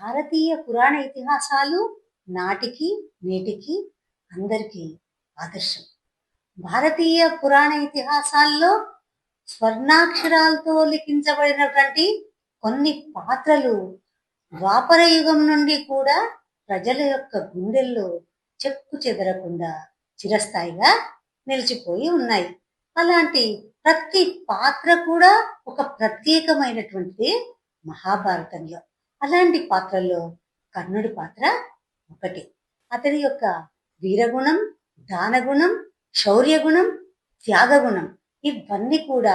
భారతీయ పురాణ ఇతిహాసాలు నాటికి నేటికి అందరికీ ఆదర్శం. భారతీయ పురాణ ఇతిహాసాల్లో స్వర్ణాక్షరాలతో లిఖించబడినటువంటి కొన్ని పాత్రలు ద్వాపర యుగం నుండి కూడా ప్రజల యొక్క గుండెల్లో చెక్కు చెదరకుండా చిరస్థాయిగా నిలిచిపోయి ఉన్నాయి. అలాంటి ప్రతి పాత్ర కూడా ఒక ప్రత్యేకమైనటువంటిది మహాభారతంలో. అలాంటి పాత్రల్లో కర్ణుడి పాత్ర ఒకటి. అతని యొక్క వీరగుణం దానగుణం శౌర్యగుణం త్యాగగుణం ఇవన్నీ కూడా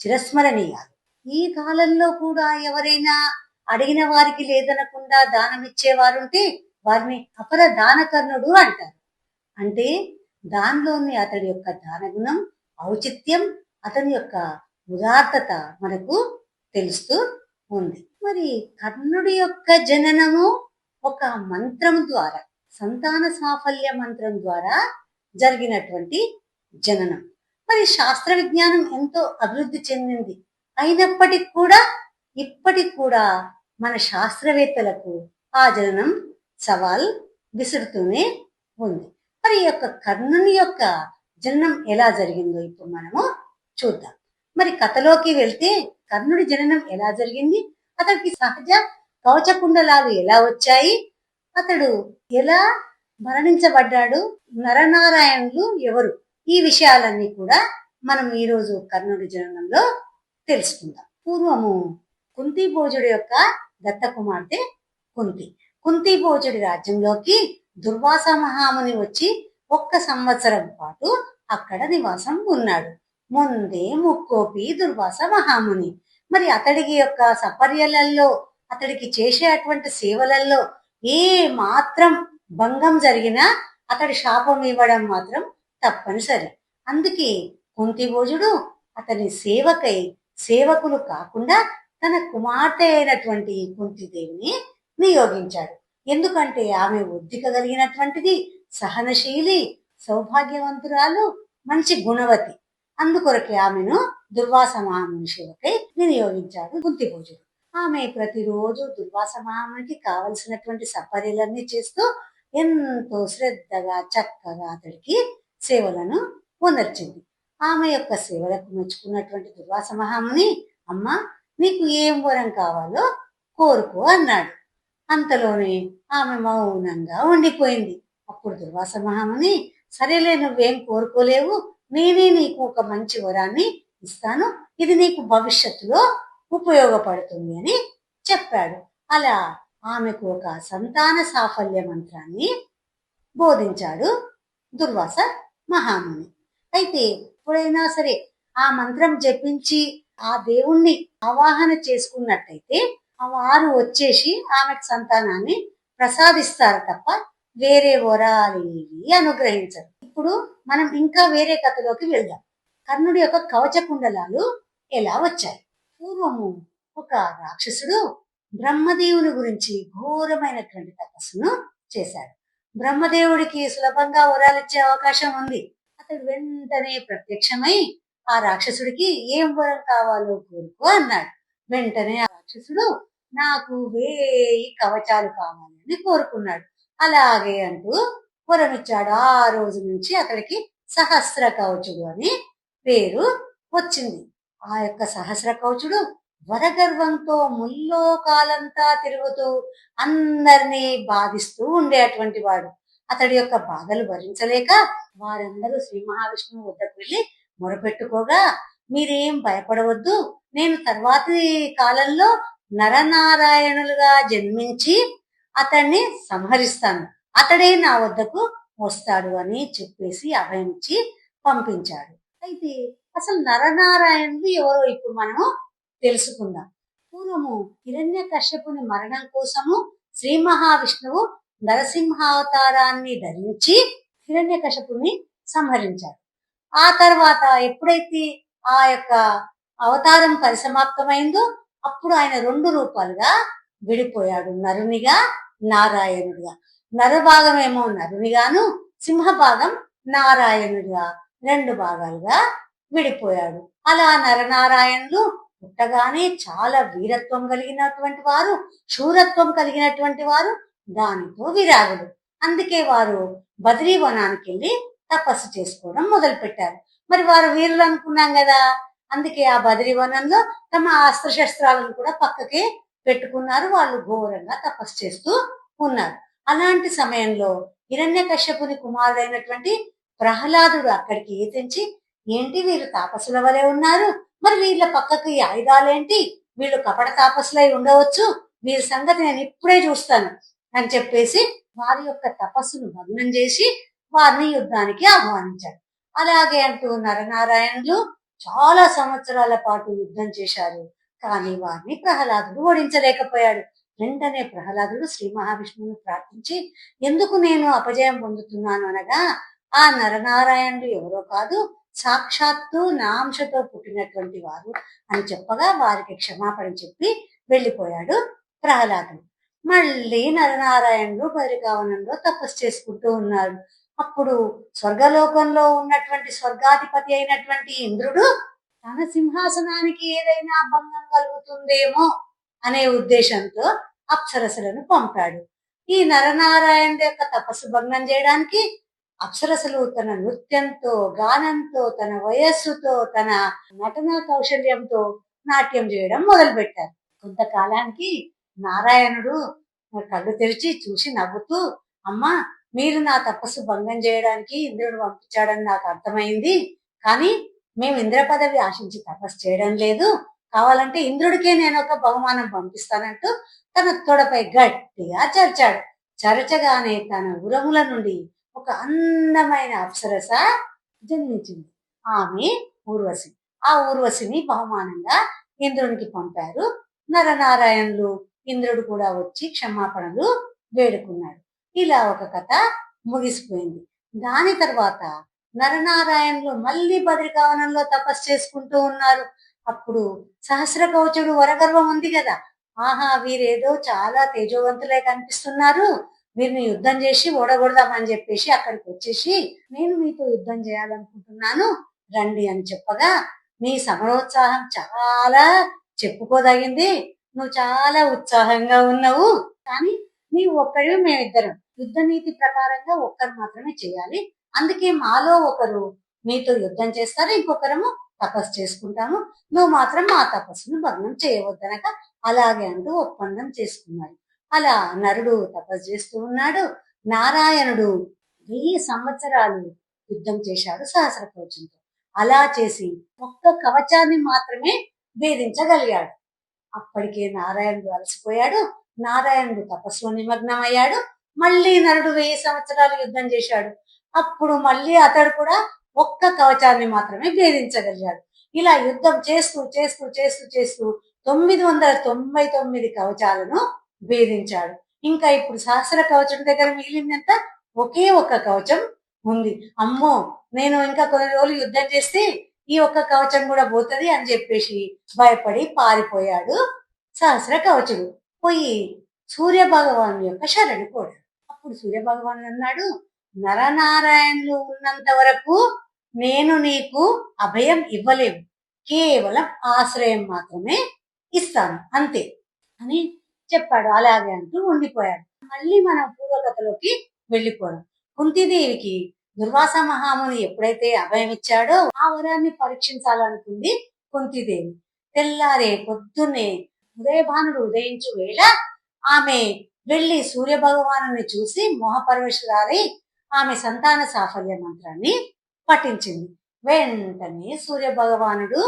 చిరస్మరణీయాలు. ఈ కాలంలో కూడా ఎవరైనా అడిగిన వారికి లేదనకుండా దానం ఇచ్చేవారుంటే వారిని అపర దానకర్ణుడు అంటారు. అంటే దానిలోని అతడి యొక్క దానగుణం ఔచిత్యం అతని యొక్క ఉదాత్తత మనకు తెలుస్తూ ఉంది. మరి కర్ణుడి యొక్క జననము ఒక మంత్రం ద్వారా సంతాన సాఫల్య మంత్రం ద్వారా జరిగినటువంటి జననం. మరి శాస్త్ర విజ్ఞానం ఎంతో అభివృద్ధి చెందింది. అయినప్పటికి కూడా ఇప్పటికి కూడా మన శాస్త్రవేత్తలకు ఆ జననం సవాల్ విసురుతూనే ఉంది. మరి యొక్క కర్ణుని యొక్క జననం ఎలా జరిగిందో ఇప్పుడు మనము చూద్దాం. మరి కథలోకి వెళ్తే కర్ణుడి జననం ఎలా జరిగింది? అతడికి సహజ కవచకుండలాలు ఎలా వచ్చాయి? అతడు ఎలా మరణించబడ్డాడు? నరనారాయణులు ఎవరు? ఈ విషయాలన్నీ కూడా మనం ఈరోజు కర్ణుడి జననంలో తెలుసుకుందాం. పూర్వము కుంతి భోజుడి యొక్క దత్త కుమార్తె కుంతి. కుంతి భోజుడి రాజ్యంలోకి దుర్వాస మహాముని వచ్చి ఒక్క సంవత్సరం పాటు అక్కడ నివాసం ఉన్నాడు. ముందే ముక్కోపి దుర్వాస మహాముని. మరి అతడికి యొక్క సపర్యలలో అతడికి చేసే అటువంటి సేవలలో ఏ మాత్రం భంగం జరిగినా అతడి శాపం ఇవ్వడం మాత్రం తప్పనిసరి. అందుకే కుంతిభోజుడు అతని సేవకై సేవకులు కాకుండా తన కుమార్తె అయినటువంటి కుంతిదేవిని నియోగించాడు. ఎందుకంటే ఆమె ఒద్దిక కలిగినటువంటిది సహనశీలి సౌభాగ్యవంతురాలు మంచి గుణవతి. అందుకొరకే ఆమెను దుర్వాస మహాముని వినియోగించాడు వినియోగించాడు కుంతిభోజుడు ఆమె ప్రతిరోజు దుర్వాస మహామునికి కావలసినటువంటి సపర్యలన్నీ చేస్తూ ఎంతో శ్రద్ధగా చక్కగా అతడికి సేవలను పొందర్చింది. ఆమె యొక్క సేవలకు మెచ్చుకున్నటువంటి దుర్వాస మహాముని అమ్మ నీకు ఏం వరం కావాలో కోరుకో అన్నాడు. అంతలోనే ఆమె మౌనంగా ఉండిపోయింది. అప్పుడు దుర్వాస మహాముని సరేలే నువ్వేం కోరుకోలేవు నేనే నీకు ఒక మంచి వరాన్ని ఇస్తాను. ఇది నీకు భవిష్యత్తులో ఉపయోగపడుతుంది అని చెప్పాడు. అలా ఆమెకు ఒక సంతాన సాఫల్య మంత్రాన్ని బోధించాడు దుర్వాస మహాముని. అయితే ఎప్పుడైనా సరే ఆ మంత్రం జపించి ఆ దేవుణ్ణి ఆవాహన చేసుకున్నట్టయితే ఆ వారు వచ్చేసి ఆమెకు సంతానాన్ని ప్రసాదిస్తారు తప్ప వేరే వరాలేవి అనుగ్రహించరు. ఇప్పుడు మనం ఇంకా వేరే కథలోకి వెళ్దాం. కర్ణుడి యొక్క కవచ కుండలాలు ఎలా వచ్చాయి? పూర్వము ఒక రాక్షసుడు బ్రహ్మదేవుని గురించి ఘోరమైనటువంటి తపస్సును చేశాడు. బ్రహ్మదేవుడికి సులభంగా వరాలిచ్చే అవకాశం ఉంది. అతడు వెంటనే ప్రత్యక్షమై ఆ రాక్షసుడికి ఏం వరం కావాలో కోరుకో అన్నాడు. వెంటనే ఆ రాక్షసుడు నాకు వేయి కవచాలు కావాలని కోరుకున్నాడు. అలాగే అంటూ వరం ఆ రోజు నుంచి అతడికి సహస్ర కవచుడు అని పేరు వచ్చింది. ఆ యొక్క సహస్ర కవచుడు వరగర్వంతో ముల్లోకాలంతా తిరుగుతూ అందరినీ బాధిస్తూ ఉండేటువంటి వాడు. అతడి యొక్క బాధలు భరించలేక వారందరూ శ్రీ మహావిష్ణువు వద్దకు వెళ్ళి మొరపెట్టుకోగా మీరేం భయపడవద్దు. నేను తర్వాతి కాలంలో నరనారాయణులుగా జన్మించి అతన్ని సంహరిస్తాను. అతడే నా వద్దకు వస్తాడు అని చెప్పేసి అభయం ఇచ్చి పంపించాడు. అయితే అసలు నరనారాయణుడు ఎవరో ఇప్పుడు మనము తెలుసుకుందాం. పూర్వము హిరణ్య కశ్యపుని మరణం కోసము శ్రీ మహావిష్ణువు నరసింహావతారాన్ని ధరించి హిరణ్య కశ్యపుని సంహరించాడు. ఆ తర్వాత ఎప్పుడైతే ఆ యొక్క అవతారం పరిసమాప్తమైందో అప్పుడు ఆయన రెండు రూపాలుగా విడిపోయాడు నరునిగా నారాయణుడిగా. నరభాగమేమో నరునిగాను సింహభాగం నారాయణుడిగా రెండు భాగాలుగా విడిపోయాడు. అలా నరనారాయణులు పుట్టగానే చాలా వీరత్వం కలిగినటువంటి వారు శూరత్వం కలిగినటువంటి వారు దానితో విరాగులు. అందుకే వారు బద్రీవనానికి వెళ్ళి తపస్సు చేసుకోవడం మొదలు పెట్టారు మరి వారు వీరులు అనుకున్నాం కదా అందుకే ఆ బద్రీవనంలో తమ అస్త్రశస్త్రాలను కూడా పక్కకి పెట్టుకున్నారు. వాళ్ళు ఘోరంగా తపస్సు చేస్తూ ఉన్నారు. అలాంటి సమయంలో హిరణ్య కశ్యపుని కుమారుడైనటువంటి ప్రహ్లాదుడు అక్కడికి తెంచి ఏంటి వీరు తాపసుల వలె ఉన్నారు? మరి వీళ్ళ పక్కకి ఈ ఆయుధాలేంటి? వీళ్ళు కపట తాపసులై ఉండవచ్చు. వీరి సంగతి నేను ఇప్పుడే చూస్తాను అని చెప్పేసి వారి యొక్క తపస్సును భగ్నం చేసి వారిని యుద్ధానికి ఆహ్వానించాడు. అలాగే అంటూ నరనారాయణులు చాలా సంవత్సరాల పాటు యుద్ధం చేశారు. కానీ వారిని ప్రహ్లాదుడు ఓడించలేకపోయాడు. వెంటనే ప్రహ్లాదుడు శ్రీ మహావిష్ణువును ప్రార్థించి ఎందుకు నేను అపజయం పొందుతున్నాను అనగా ఆ నరనారాయణుడు ఎవరో కాదు సాక్షాత్తు నాంశతో పుట్టినటువంటి వారు అని చెప్పగా వారికి క్షమాపణ చెప్పి వెళ్ళిపోయాడు ప్రహ్లాదుడు. మళ్ళీ నరనారాయణుడు బరికావనంలో తపస్సు చేసుకుంటూ ఉన్నాడు. అప్పుడు స్వర్గలోకంలో ఉన్నటువంటి స్వర్గాధిపతి అయినటువంటి ఇంద్రుడు తన సింహాసనానికి ఏదైనా భంగం కలుగుతుందేమో అనే ఉద్దేశంతో అప్సరసలను పంపాడు. ఈ నరనారాయణ యొక్క తపస్సు భంగం చేయడానికి అప్సరసలు తన నృత్యంతో గానంతో తన వయస్సుతో తన నటన కౌశల్యంతో నాట్యం చేయడం మొదలుపెట్టారు. కొంతకాలానికి నారాయణుడు కళ్ళు తెరిచి చూసి నవ్వుతూ అమ్మా మీరు నా తపస్సు భంగం చేయడానికి ఇంద్రుడు పంపించాడని నాకు అర్థమైంది. కానీ మేము ఇంద్ర పదవి ఆశించి తపస్సు చేయడం లేదు. కావాలంటే ఇంద్రుడికే నేను ఒక బహుమానం పంపిస్తానంటూ తన తొడపై గట్టిగా చరిచాడు. చరచగానే తన ఉరముల నుండి ఒక అందమైన అప్సరస జన్మించింది. ఆమె ఊర్వశి. ఆ ఊర్వశిని బహుమానంగా ఇంద్రునికి పంపారు. నరనారాయణులు ఇంద్రుడు కూడా వచ్చి క్షమాపణలు వేడుకున్నాడు. ఇలా ఒక కథ ముగిసిపోయింది. దాని తర్వాత నరనారాయణులు మళ్ళీ బద్రికావనంలో తపస్సు చేసుకుంటూ ఉన్నారు. అప్పుడు సహస్ర కవచుడు వరగర్వం ఉంది కదా. ఆహా వీరేదో చాలా తేజోవంతులే కనిపిస్తున్నారు. వీరిని యుద్ధం చేసి ఓడగొడదామని చెప్పేసి అక్కడికి వచ్చేసి నేను మీతో యుద్ధం చేయాలనుకుంటున్నాను. రండి అని చెప్పగా నీ సమరోత్సాహం చాలా చెప్పుకోదగింది. నువ్వు చాలా ఉత్సాహంగా ఉన్నావు. కానీ నీవు ఒక్కడివి మేమిద్దరం యుద్ధ నీతి ప్రకారంగా ఒక్కరు మాత్రమే చేయాలి. అందుకే మాలో ఒకరు మీతో యుద్ధం చేస్తారు ఇంకొకరము తపస్సు చేసుకుంటాము. నువ్వు మాత్రం మా తపస్సును భగ్నం చేయవద్దనక అలాగే అంటూ ఒప్పందం చేసుకున్నారు అలా నరుడు తపస్సు చేస్తూ ఉన్నాడు. నారాయణుడు వెయ్యి సంవత్సరాలు యుద్ధం చేశాడు సహస్ర కవచంతో. అలా చేసి ఒక్క కవచాన్ని మాత్రమే భేదించగలిగాడు. అప్పటికే నారాయణుడు అలసిపోయాడు. నారాయణుడు తపస్సులో నిమగ్నమయ్యాడు. మళ్ళీ నరుడు వెయ్యి సంవత్సరాలు యుద్ధం చేశాడు. అప్పుడు మళ్ళీ అతడు కూడా ఒక్క కవచాన్ని మాత్రమే భేదించగలిగాడు. ఇలా యుద్ధం చేస్తూ చేస్తూ చేస్తూ చేస్తూ తొమ్మిది వందల తొంభై తొమ్మిది కవచాలను భేదించాడు. ఇంకా ఇప్పుడు సహస్ర కవచం దగ్గర మిగిలిందంత ఒకే ఒక్క కవచం ఉంది. అమ్మో నేను ఇంకా కొన్ని రోజులు యుద్ధం చేస్తే ఈ ఒక్క కవచం కూడా పోతుంది అని చెప్పేసి భయపడి పారిపోయాడు సహస్ర కవచుడు. పోయి సూర్య భగవాను యొక్క శరణు కూడా అప్పుడు సూర్య భగవాను అన్నాడు నరనారాయణులు ఉన్నంత వరకు నేను నీకు అభయం ఇవ్వలేము కేవలం ఆశ్రయం మాత్రమే ఇస్తాను. అంతే అని చెప్పాడు. అలాగే అంటూ ఉండిపోయాడు. మళ్ళీ మనం పూర్వకథలోకి వెళ్ళిపోవడం కుంతిదేవికి దుర్వాస మహాముని ఎప్పుడైతే అభయం ఇచ్చాడో ఆ వరాన్ని పరీక్షించాలనుకుంది కుంతిదేవి. తెల్లారే పొద్దున్నే ఉదయభానుడు ఉదయించు వేళ ఆమె వెళ్ళి సూర్య భగవాను చూసి మోహపరమేశ్వరాలి ఆమె సంతాన సాఫల్య మంత్రాన్ని పఠించింది వెంటనే సూర్య భగవానుడు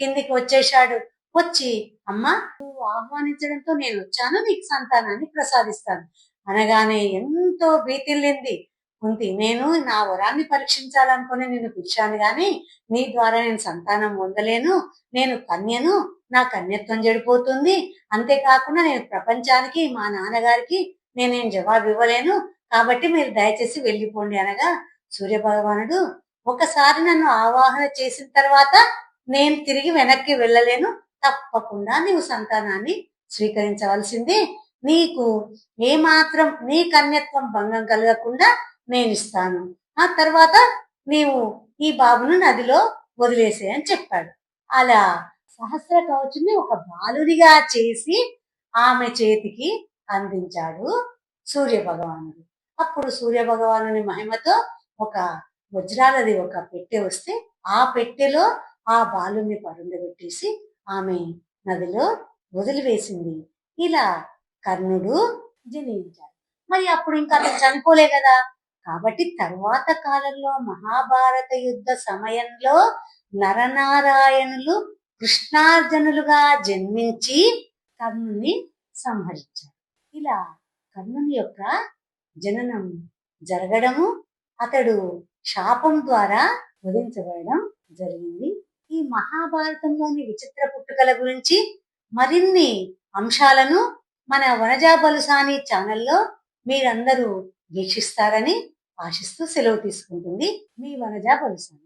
కిందికి వచ్చేశాడు. వచ్చి అమ్మ నువ్వు ఆహ్వానించడంతో నేను వచ్చాను. నీకు సంతానాన్ని ప్రసాదిస్తాను. అనగానే ఎంతో భీతిల్లింది కుంతి నేను నా వరాన్ని పరీక్షించాలనుకుని నేను పిలిచాను గాని నీ ద్వారా నేను సంతానం పొందలేను. నేను కన్యను. నా కన్యత్వం చెడిపోతుంది. అంతేకాకుండా నేను ప్రపంచానికి మా నాన్నగారికి నేనేం జవాబు ఇవ్వలేను కాబట్టి మీరు దయచేసి వెళ్ళిపోండి అనగా సూర్య భగవానుడు ఒకసారి నన్ను ఆవాహన చేసిన తర్వాత నేను తిరిగి వెనక్కి వెళ్ళలేను. తప్పకుండా నీవు సంతానాన్ని స్వీకరించవలసింది. నీకు ఏమాత్రం నీ కన్యత్వం భంగం కలగకుండా నేను ఇస్తాను. ఆ తర్వాత నీవు ఈ బాబును నదిలో వదిలేసే అని చెప్పాడు. అలా సహస్ర కవచుని ఒక బాలునిగా చేసి ఆమె చేతికి అందించాడు సూర్య భగవానుడు అప్పుడు సూర్య భగవానుని మహిమతో ఒక వజ్రాలది ఒక పెట్టె వస్తే ఆ పెట్టెలో ఆ బాలుని పరుండబెట్టేసి ఆమె నదిలో వదిలివేసింది. ఇలా కర్ణుడు జనించాడు మరి అప్పుడు ఇంకా అతను చనిపోలే కదా! కాబట్టి తరువాత కాలంలో మహాభారత యుద్ధ సమయంలో నరనారాయణులు కృష్ణార్జునులుగా జన్మించి కర్ణుని సంహరించారు. ఇలా కర్ణుని యొక్క జననం జరగడము అతడు శాపం ద్వారా వధించబడడం జరిగింది. ఈ మహాభారతంలోని విచిత్ర పుట్టుకల గురించి మరిన్ని అంశాలను మన వనజా బలుసాని ఛానల్లో మీరందరూ వీక్షిస్తారని ఆశిస్తూ సెలవు తీసుకుంటుంది మీ వనజా బలుసాని.